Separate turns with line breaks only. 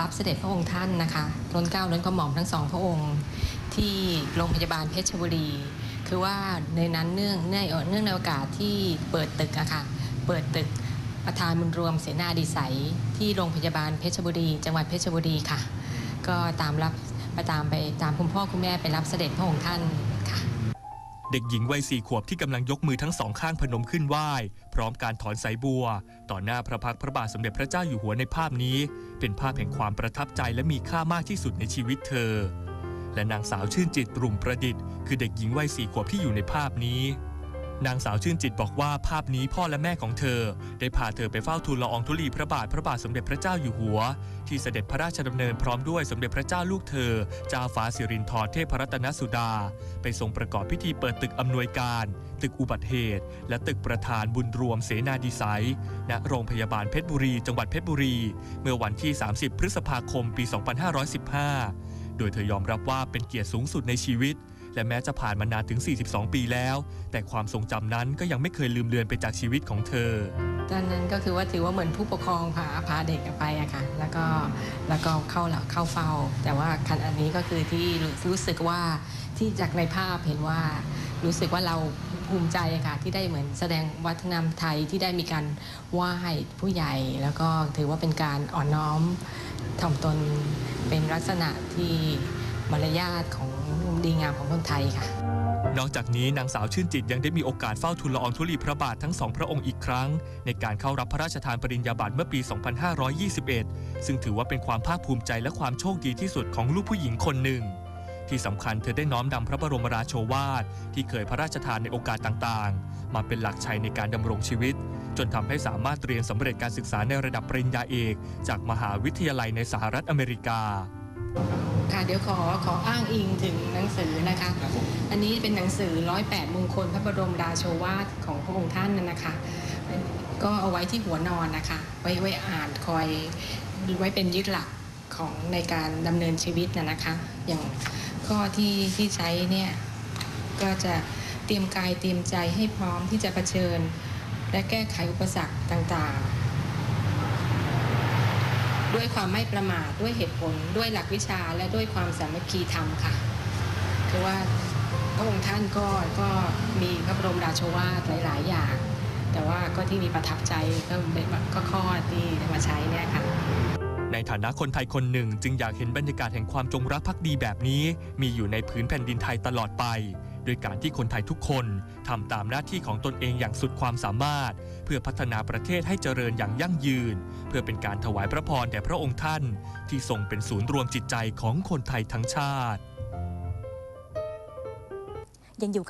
รับเสด็จพระองค์ท่านนะคะล้นเก้าล้นกระหม่อมทั้งสองพระองค์ที่โรงพยาบาลเพชรบุรี คือว่าในนั้นเนื่องเนื่องเนื่องในโอกาสที่เปิดตึกอะค่ะเปิดตึกประธานบุญรวมเสนาดิสัยที่โรงพยาบาลเพชรบุรี จังหวัดเพชรบุรีค่ะ ก็ตามรับไปตามไปตามคุณพ่อคุณแม่ไปรับเสด็จพระองค์ท่าน
เด็กหญิงวัยสี่ขวบที่กำลังยกมือทั้งสองข้างพนมขึ้นไหว้ พร้อมการถอนสายบัว ต่อหน้าพระพักพระบาทสมเด็จพระเจ้าอยู่หัวในภาพนี้ เป็นภาพแห่งความประทับใจและมีค่ามากที่สุดในชีวิตเธอ และนางสาวชื่นจิตตรุ่มประดิษฐ์ คือเด็กหญิงวัยสี่ขวบที่อยู่ในภาพนี้ นางสาวชื่นจิตบอกว่าภาพนี้พ่อและแม่ของเธอ ได้พาเธอไปเฝ้าทูลละอองธุลีพระบาทพระบาทสมเด็จพระเจ้าอยู่หัว ที่เสด็จพระราชดำเนินพร้อมด้วยสมเด็จพระเจ้าลูกเธอเจ้าฟ้าสิรินธรเทพรัตนสุดา ไปทรงประกอบพิธีเปิดตึกอำนวยการ ตึกอุบัติเหตุ และตึกประธานบุญรวมเสนาดีไซน์ณโรงพยาบาลเพชรบุรี จังหวัดเพชรบุรี เมื่อวันที่ 30 พฤษภาคม ปี 2515 โดยเธอยอมรับว่าเป็นเกียรติสูงสุดในชีวิต และแม้จะผ่านมานานถึง 42 ปีแล้ว แต่ความทรงจำนั้นก็ยังไม่เคยลืมเลือนไปจากชีวิตของเธอ
ตอนนั้นก็คือว่าถือว่าเหมือนผู้ปกครองพาพาเด็กไปอะค่ะ แล้วก็แล้วก็เข้าหลักเข้าเฝ้า แต่ว่าคันอันนี้ก็คือที่รู้สึกว่าที่จากในภาพเห็นว่ารู้สึกว่าเราภูมิใจอะค่ะที่ได้เหมือนแสดงวัฒนธรรมไทยที่ได้มีการไหว้ผู้ใหญ่ แล้วก็ถือว่าเป็นการอ่อนน้อมถ่อมตนเป็นลักษณะที่ มารยาทของดีงามของคนไทยค่ะ
นอกจากนี้นางสาวชื่นจิตยังได้มีโอกาสเฝ้าทูลละอองธุลีพระบาททั้งสองพระองค์อีกครั้ง ในการเข้ารับพระราชทานปริญญาบัตรเมื่อปี 2521 ซึ่งถือว่าเป็นความภาคภูมิใจและความโชคดีที่สุดของลูกผู้หญิงคนหนึ่ง ที่สำคัญเธอได้น้อมนำพระบรมราโชวาท ที่เคยพระราชทานในโอกาสต่างๆ มาเป็นหลักชัยในการดำรงชีวิต จนทำให้สามารถเรียนสำเร็จการศึกษาในระดับปริญญาเอก จากมหาวิทยาลัยในสหรัฐอเมริกา
ค่ะเดี๋ยวขอขออ้างอิงถึงหนังสือนะคะ อันนี้เป็นหนังสือ108มงคลพระบรมราโชวาทของพระองค์ท่านน่ะนะคะ ก็เอาไว้ที่หัวนอนนะคะ ไว้ไว้อ่านคอยไว้เป็นยึดหลักของในการดำเนินชีวิตน่ะนะคะ อย่างข้อที่ที่ใช้เนี่ยก็จะเตรียมกายเตรียมใจให้พร้อมที่จะเผชิญ และแก้ไขอุปสรรคต่างๆ ด้วยความไม่ประมาทด้วยเหตุผล ด้วยหลักวิชาและด้วยความสามัคคีธรรมค่ะคือว่าพระองค์ท่านก็ก็มีพระบรมราโชวาทหลาย ๆ อย่าง แต่ว่าก็ที่มีประทับใจก็เป็นก็ข้อที่มาใช้เนี่ยค่ะ
ในฐานะคนไทยคนหนึ่ง จึงอยากเห็นบรรยากาศแห่งความจงรักภักดีแบบนี้ มีอยู่ในพื้นแผ่นดินไทยตลอดไป โดยการที่คนไทยทุกคนทำตามหน้าที่ของตนเองอย่างสุดความสามารถ เพื่อพัฒนาประเทศให้เจริญอย่างยั่งยืน เพื่อเป็นการถวายพระพรแด่พระองค์ท่าน ที่ทรงเป็นศูนย์รวมจิตใจของคนไทยทั้งชาติ
ยังอยู่